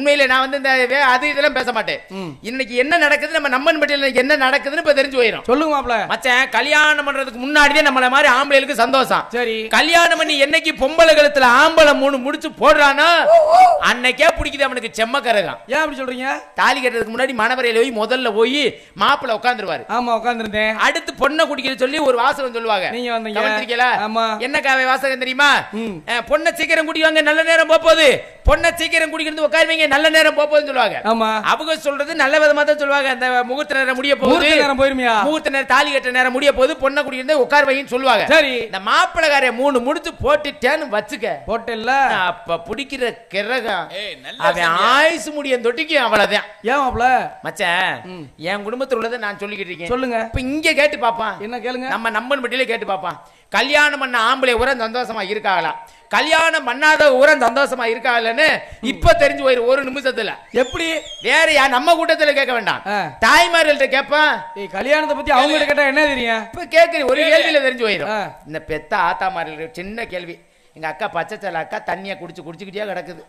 உண்மையிலே நான் வந்து இந்த அது இதெல்லாம் பேச மாட்டேன். இன்னைக்கு என்ன நடக்குது நம்ம நம்மன் பட்டியல என்ன நடக்குதுன்னு இப்ப தெரிஞ்சு போயிடும் சொல்லுங்க மாப்ள மச்சான் கல்யாணம் பண்றதுக்கு முன்னாடியே நம்மள மாதிரி ஆம்பளைகளுக்கு சந்தோஷம். சரி. கல்யாணம் பண்ணி என்னைக்கு பொம்பளை கழுத்துல ஆம்பளை மூணு முடிச்சு போடுறானோ அன்னைக்கே பிடிக்குது அவனுக்கு செம்ம கரகம். ஏன் அப்படி சொல்றீங்க? தாலி கட்டுறதுக்கு முன்னாடி மணவரையில போய் முதல்ல போய் மாப்பிள்ளை உட்காந்துருவாரு ஆமா உட்கார்ந்திருந்தேன். அடுத்து பொண்ணை குடிக்கிற சொல்லி ஒரு வாசகம் சொல்லுவாங்க. நீங்க வந்தீங்க. ஆமா. என்ன காவை வாசகம் தெரியுமா? பொண்ணை சீக்கிரம் குடிவாங்க நல்ல நேரம் போகுது. பொண்ணை சீக்கிரம் குடிக்கிறது உட்காருவீங்க நல்ல நேரம் போகுதுன்னு சொல்லுவாங்க. ஆமா. அவங்க சொல்றது நல்ல விதமா தான் சொல்லுவாங்க. அந்த முகூர்த்த நேரம் முடிய போகுது. முகூர்த்த நேரம் போயிருமியா? முகூர்த்த நேரம் தாலி கட்ட நேரம் முடிய போகுது. பொண்ணை குடிக்கிறது உட்கார் வைன்னு சொல்லுவாங்க. சரி. இந்த மாப்பிள்ளக்கார மூணு முடிச்சு போட்டுட்டேன்னு வச்சுக்க. போட்டல்ல அப்ப பிடிக்கிற கிரகம். ஏய், நல்லா அவன் ஆயுசு முடிய தொட்டிக்கு அவ்வளவுதான். ஏன் மாப்ள மச்சான் என் குடும்பத்துல உள்ளதை நான் சொல்லிக்கிட்டு இருக்கேன். சொல்லுங்க. இப்ப இங்க கேட்டு பாப்பான். என்ன கேளுங்க? நம்ம நம்பன் பட்டியல கேட்டு பாப்பான். கல்யாணம் பண்ண ஆம்பளை உரம் சந்தோஷமா இருக்காங்களா கல்யாணம் பண்ணாத உரம் சந்தோஷமா இருக்காங்களான்னு இப்ப தெரிஞ்சு போயிரு ஒரு நிமிஷத்துல. எப்படி? வேற யா நம்ம கூட்டத்துல கேட்க வேண்டாம். தாய்மார்கள்ட்ட கேட்பான் கல்யாணத்தை பத்தி அவங்க கிட்ட என்ன தெரியும்? இப்ப கேக்குறீ ஒரு கேள்வியில தெரிஞ்சு போயிரும். ஆ. இந்த பெத்த ஆத்தாமார்கள் சின்ன கேள்வி. எங்க அக்கா பச்சை சேலை அக்கா தண்ணிய குடிச்சு குடிச்சுக்கிட்டே கிடக்குது.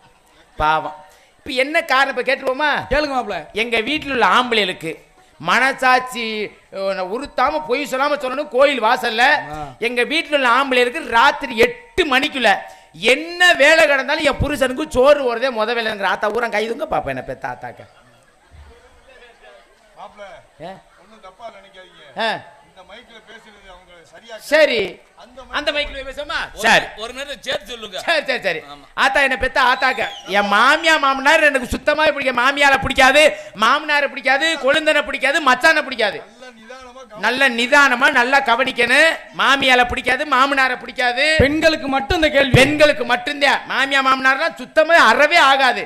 பாவம். இப்ப என்ன காரணம்? இப்ப கேட்டுருவோமா? கேளுங்க மாப்ள எங்க வீட்டில் உள்ள ஆம்பளைகளுக்கு மனசாட்சி உறுத்தாம பொய் சொல்லாம சொல்லணும் கோயில் வாசல்ல. எங்க வீட்டில் உள்ள ஆம்பளைகளுக்கு ராத்திரி எட்டு மணிக்குள்ள என்ன வேலை கிடந்தாலும் என் புருஷனுக்கு சோறு போறதே முத வேலைங்கிற ஆத்தா ஊரம் கைதுங்க பாப்பா என்ன பெத்த ஆத்தாக்க. மாப்பிள ஏ? ஒண்ணும் தப்பா நினைக்காதீங்க. ஆ, இந்த மைக்ல பேசுறது அவங்க சரியா சரி. அந்த அந்த மைக்கில் பேசுமா ஒரு- சரி. ஒரு நேரம் சேர்த்து சொல்லுங்க. சரி சரி சரி. ஆத்தா என்ன பெத்த ஆத்தாக்க. என் மாமியா மாமனார் எனக்கு சுத்தமா பிடிக்காது மாமியார பிடிக்காது மாமனார பிடிக்காது கொழுந்தனை பிடிக்காது மச்சான பிடிக்காது. நல்ல நிதானமா நல்ல கவனிக்கணும். மாமியால பிடிக்காது மாமனார பிடிக்காது. பெண்களுக்கு மட்டும் இந்த கேள்வி. பெண்களுக்கு மட்டும்தான். மாமியா மாமனார்லாம் சுத்தமா அறவே ஆகாது.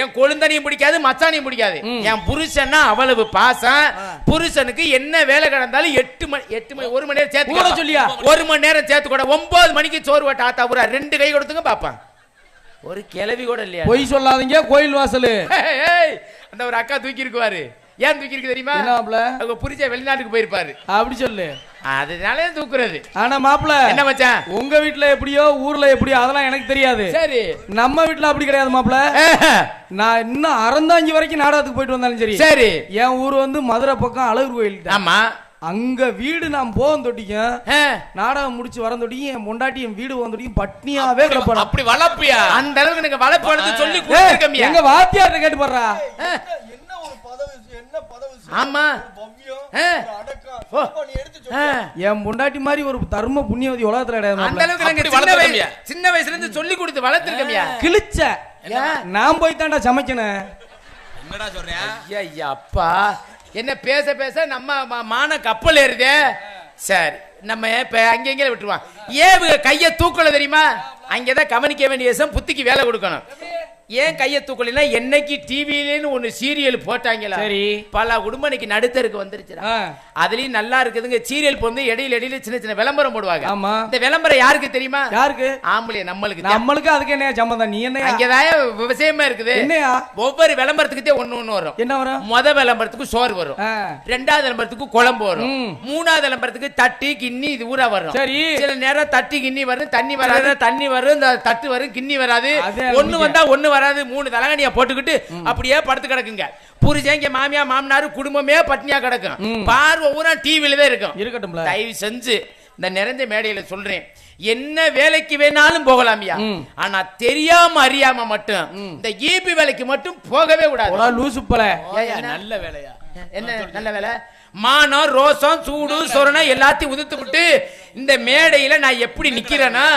என் கொழுந்தனையும் பிடிக்காது மச்சானையும் பிடிக்காது. என் புருஷன்னா அவ்வளவு பாசம். புருஷனுக்கு என்ன வேலை கிடந்தாலும் எட்டு மணி எட்டு மணி ஒரு மணி நேரம் சேர்த்து கூட. சொல்லியா? ஒரு மணி நேரம் சேர்த்து கூட. ஒன்பது மணிக்கு சோறு வட்ட ஆத்தா பூரா ரெண்டு கை கொடுத்துங்க பாப்பான் ஒரு கிளவி கூட இல்லையா? பொய் சொல்லாதீங்க கோயில் வாசலு. அந்த ஒரு அக்கா தூக்கி இருக்குவாரு ஏன் தூக்கி இருக்கு தெரியுமா? என்ன மாப்ள அவங்க புரிச்ச வெளிநாட்டுக்கு போயிருப்பாரு. அப்படி சொல்லு. அதனாலே தூக்குறது. ஆனா மாப்ள என்ன மச்சான்? உங்க வீட்ல எப்படியோ ஊர்ல எப்படியோ அதெல்லாம் எனக்கு தெரியாது. சரி. நம்ம வீட்ல அப்படி கிடையாது மாப்ள. நான் இன்னும் அறந்தாஞ்சி வரைக்கும் நாடகத்துக்கு போயிட்டு வந்தாலும் சரி. சரி. என் ஊர் வந்து மதுரை பக்கம் அழகர் கோயில் ஆமா. அங்க வீடு நான் போகும் தொட்டிக்கும். நாடகம் முடிச்சு வர தொட்டிக்கும் என் பொண்டாட்டி என் வீடு போகும் தொட்டிக்கும் பட்னியாவே கிடப்பா அப்படி வளர்ப்பியா? அந்த அளவுக்கு எனக்கு வளர்ப்பு சொல்லி எங்க வாத்தியார்ட்ட கேட்டு பாடுறா? சொல்லு என் பொண்டாட்டி மாதிரி ஒரு தர்ம புண்ணியவதி உலகத்துல கிடையாது அந்த. அளவுக்கு நாங்க அப்படி சின்ன வயசுல இருந்து சொல்லி கொடுத்து வளர்த்துருக்கமியா. கிழிச்ச? நான் போய் தான்டா சமைக்கணும். என்னடா சொல்றேன் ஐயா அப்பா என்ன பேச பேச நம்ம ம- மான கப்பல் ஏறுதே. சரி நம்ம இப்ப அங்க எங்க விட்டுருவான் ஏன் கைய தூக்கல தெரியுமா? அங்கதான் கவனிக்க வேண்டிய புத்திக்கு வேலை கொடுக்கணும். ஏன் கைய தூக்கலைன்னா என்னைக்கு டிவிலேன்னு ஒண்ணு சீரியல் போட்டாங்களா சரி. பல குடும்பம் இன்னைக்கு நடுத்தருக்கு வந்துருச்சுடா ஆ. அதுலயும் நல்லா இருக்குதுங்க சீரியல் வந்து இடையில இடையில சின்ன சின்ன விளம்பரம் போடுவாங்க ஆமா. இந்த விளம்பரம் யாருக்கு தெரியுமா யாருக்கு ஆம்பளை நம்மளுக்கு. நம்மளுக்கு அதுக்கு என்ன சம்மந்தம் நீ என்ன அங்கதான் விவசாயமா இருக்குது என்னையா ஒவ்வொரு விளம்பரத்துக்கிட்டே ஒண்ணு ஒண்ணு வரும் என்ன வரும் முத விளம்பரத்துக்கு சோறு வரும். ரெண்டாவது விளம்பரத்துக்கு குழம்பு வரும். மூணாவது விளம்பரத்துக்கு தட்டி கிண்ணி இது ஊரா வரும் சரி. சில நேரம் தட்டி கிண்ணி வரும் தண்ணி வராது தண்ணி வரும் இந்த தட்டு வரும் கிண்ணி வராது ஒண்ணு. வந்தா ஒண்ணு வராது மூணு தலகணியா போட்டுக்கிட்டு அப்படியே படுத்து கிடக்குங்க. புரிஞ்சங்க மாமியா மாமனாரு குடும்பமே பட்னியா கிடக்கும். பார்வை ஊரா டிவில தான் இருக்கும். இருக்கட்டும்ல. தயவு செஞ்சு இந்த நிறைஞ்ச மேடையில சொல்றேன். என்ன வேலைக்கு வேணாலும் போகலாமியா. ஆனா தெரியாம அறியாம மட்டும் இந்த ஈபி வேலைக்கு மட்டும் போகவே கூடாது. லூசு பல. நல்ல வேலையா? என்ன நல்ல வேலை? மானம் ரோசம் சூடு சொரணம் எல்லாத்தையும் உதிர்த்து விட்டு இந்த மேடையில நான் எப்படி நிக்கிறேனோ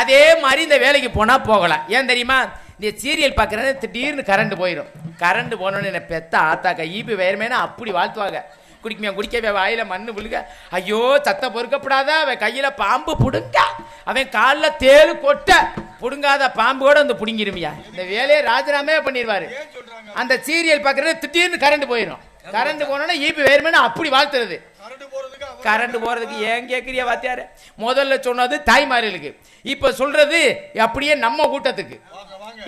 அதே மாதிரி இந்த வேலைக்கு போனா போகலாம். ஏன் தெரியுமா? இந்த சீரியல் பார்க்கறது திடீர்னு கரண்ட் போயிடும் கரண்ட் போனோன்னு என்ன பெத்த ஆத்தாக்கா. ஈபி வேறுமேனா அப்படி வாழ்த்துவாங்க. குடிக்கமே குடிக்கவே வாயில மண்ணு விழுக ஐயோ சத்த பொறுக்கப்படாத அவன் கையில பாம்பு புடுங்க. அவன் காலில் தேளு கொட்ட. புடுங்காத பாம்போட வந்து புடுங்கிருமியா. இந்த வேலையை ராஜினாமே பண்ணிடுவாரு அந்த சீரியல் பார்க்கறது திடீர்னு கரண்ட் போயிடும் கரண்ட் போனோன்னா ஈபி வேறுமேனா அப்படி வாழ்த்துறது. கரண்ட் போறதுக்கு ஏன் கேக்குறியா வாத்தியார? முதல்ல சொன்னது தாய்மார்களுக்கு. இப்ப சொல்றது அப்படியே நம்ம கூட்டத்துக்கு.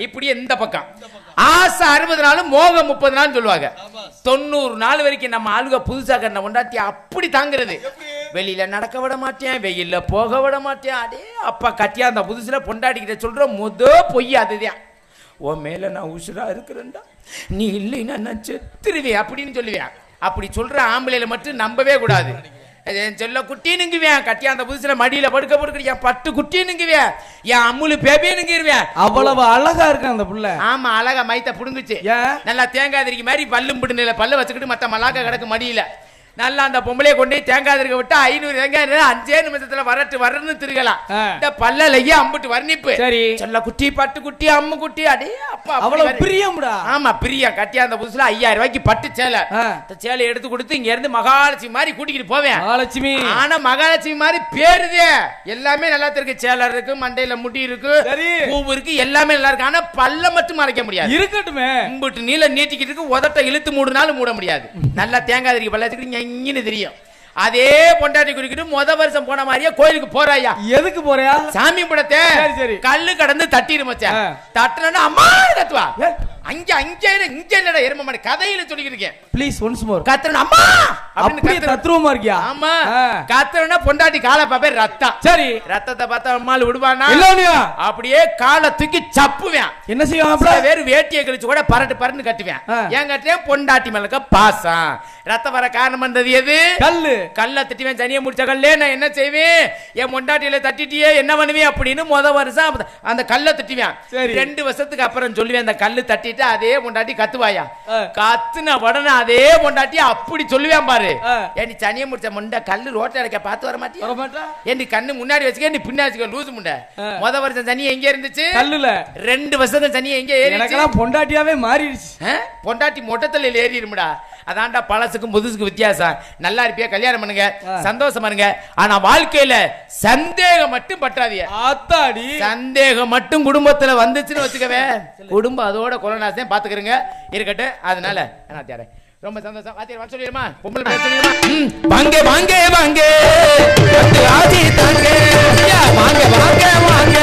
இப்படியே இந்த பக்கம். ஆசை அறுபது நாளும் மோகம் முப்பது நாள் சொல்லுவாங்க. தொண்ணூறு நாள் வரைக்கும் நம்ம ஆளுக புதுசா கண்ண கொண்டாட்டி அப்படி தாங்குறது. வெளியில நடக்க விட மாட்டேன் வெயில்ல போக விட மாட்டேன். அடே அப்பா கட்டியா அந்த புதுசுல பொண்டாடிக்கிட்ட சொல்ற முத பொய் அதுதான். உன் மேல நான் உசுரா இருக்கிறேன்டா. நீ இல்லைன்னா நான் செத்துருவேன் அப்படின்னு சொல்லுவேன். அப்படி சொல்ற ஆம்பளையில மட்டும் நம்பவே கூடாது. செல்ல குட்டினுங்குவேன் கட்டியாந்த புதுசுல மடியில படுக்க படுக்க என் பட்டு குட்டினுங்குவேன் என் அம்முலு பேபினுங்கிருவேன் அவ்வளவு அழகா இருக்கு அந்த புள்ள. ஆமா அழகா மைத்த புடுங்குச்சு. ஏன்? நல்லா தேங்காய் திரிக்க மாதிரி பல்லும் பிடுநில பல்ல வச்சுக்கிட்டு மத்த மல்லாக்க கிடக்கு மடியில. நல்லா அந்த பொம்பளைய கொண்டு தேங்காய் திருக்க விட்டு ஐநூறு தேங்காய் அஞ்சே நிமிஷத்துல வரட்டு வரன்னு திருகலாம். இந்த பல்லலையே அம்புட்டு வர்ணிப்பு. சரி. சொல்ல குட்டி பட்டு குட்டி அம்மு குட்டி அடே அப்பா அவ்வளவு பிரியம்டா. ஆமா பிரியா கட்டியா அந்த புதுசுல ஐயாயிரம் ரூபாய்க்கு பட்டு சேலை. இந்த சேலை எடுத்து கொடுத்து இங்க இருந்து மகாலட்சுமி மாதிரி கூட்டிக்கிட்டு போவேன். மகாலட்சுமி. ஆனா மகாலட்சுமி மாதிரி பேருதே. எல்லாமே நல்லா இருக்கு. சேலை இருக்கு மண்டையில முடி இருக்கு. பூவு இருக்கு எல்லாமே நல்லா இருக்கு. ஆனா பல்ல மட்டும் மறைக்க முடியாது. இருக்கட்டுமே. கும்பிட்டு நீல நீட்டிக்கிட்டு இருக்கு உதட்ட இழுத்து மூடுனாலும் மூட முடியாது. நல்லா தேங்காய் திரிக்க பள்ளத்துக்கு ஞங்கின்னு தெரியும் அதே பொண்டாட்டி குறிக்கிட்டு முத வருஷம் போன மாதிரியே கோயிலுக்கு போறாயா எதுக்கு போறியா சாமி படத்தை சரி, சரி. கல்லு கடந்து தட்டிடு மச்சான் ஆ. தட்டுனா அம்மா கத்துவா. அங்க அங்க இங்க இல்லடா எரும மாடு கதையில சொல்லிக்கிட்டு இருக்கேன். ப்ளீஸ் ஒன்ஸ் மோர் கத்துறா அம்மா! கத்துறா. தத்ரூபமா இருக்கியா? ஆமா. கத்துறனா பொண்டாட்டி காலை பாப்பே ரத்தம். சரி. ரத்தத்தை பார்த்தா அம்மாள் விடுவானா? இல்லையா? அப்படியே காலை தூக்கி சப்புவேன். என்ன செய்வான் சில பேர் வேட்டியை கழிச்சு கூட பரட்டு பரட்டு கட்டுவேன். ஏன் கட்டுவேன் பொண்டாட்டி மேலக்க பாசம். ரத்தம் வர காரணம் பண்றது எது? கல்லு. கல்ல தட்டிவேன் சனியை முடிச்ச கல்லே. நான் என்ன செய்வேன்? என் பொண்டாட்டியில தட்டிட்டியே என்ன பண்ணுவேன் அப்படின்னு முத வருஷம் அந்த- கல்ல தட்டுவேன். சரி. ரெண்டு வருஷத்துக்கு அப்புறம் சொல்லுவேன் அந்த கல்லு தட்டிட்டு அதே பொண்டாட்டி கத்துவாயா. கத்துன உடனே அதே பொண்டாட்டி அப்படி சொல்லுவேன் பாரு. நீ சனியை முடிச்ச முண்டை கல்லு ரோட்ல இருக்க பார்த்து வர மாட்டியா? வர மாட்டா? ஏன் நீ கண்ணு முன்னாடி வச்சுக்க நீ பின்னாடி வச்சுக்க லூசு முண்டை. முத வருஷம் சனி எங்க இருந்துச்சு? கல்லுல. ரெண்டு வருஷம் சனி எங்க எனக்கெல்லாம் பொண்டாட்டியாவே மாறிடுச்சு? பொண்டாட்டி மொட்டத்துல ஏறிடும்டா. அதான்டா பழசுக்கும் புதுசுக்கும் வித்தியாசம். நல்லா இருப்பியா? கல்யாணம் பண்ணுங்க. சந்தோஷமா இருங்க. ஆனா வாழ்க்கையில சந்தேகம் மட்டும் பற்றாதீங்க. ஆத்தாடி. சந்தேகம் மட்டும் குடும்பத்துல வந்துச்சுன்னு வச்சுக்கவே. குடும்பம் அதோட கொலநாசம் பாத்துக்கிறங்க. இருக்கட்டும். அதனால என்ன தேரை ரொம்ப சந்தோஷம். வாத்தியார் வர சொல்லிடுமா? பொம்பளை பேர் சொல்லிடுமா? வாங்க வாங்க வாங்க. வாங்க வாங்க வாங்க.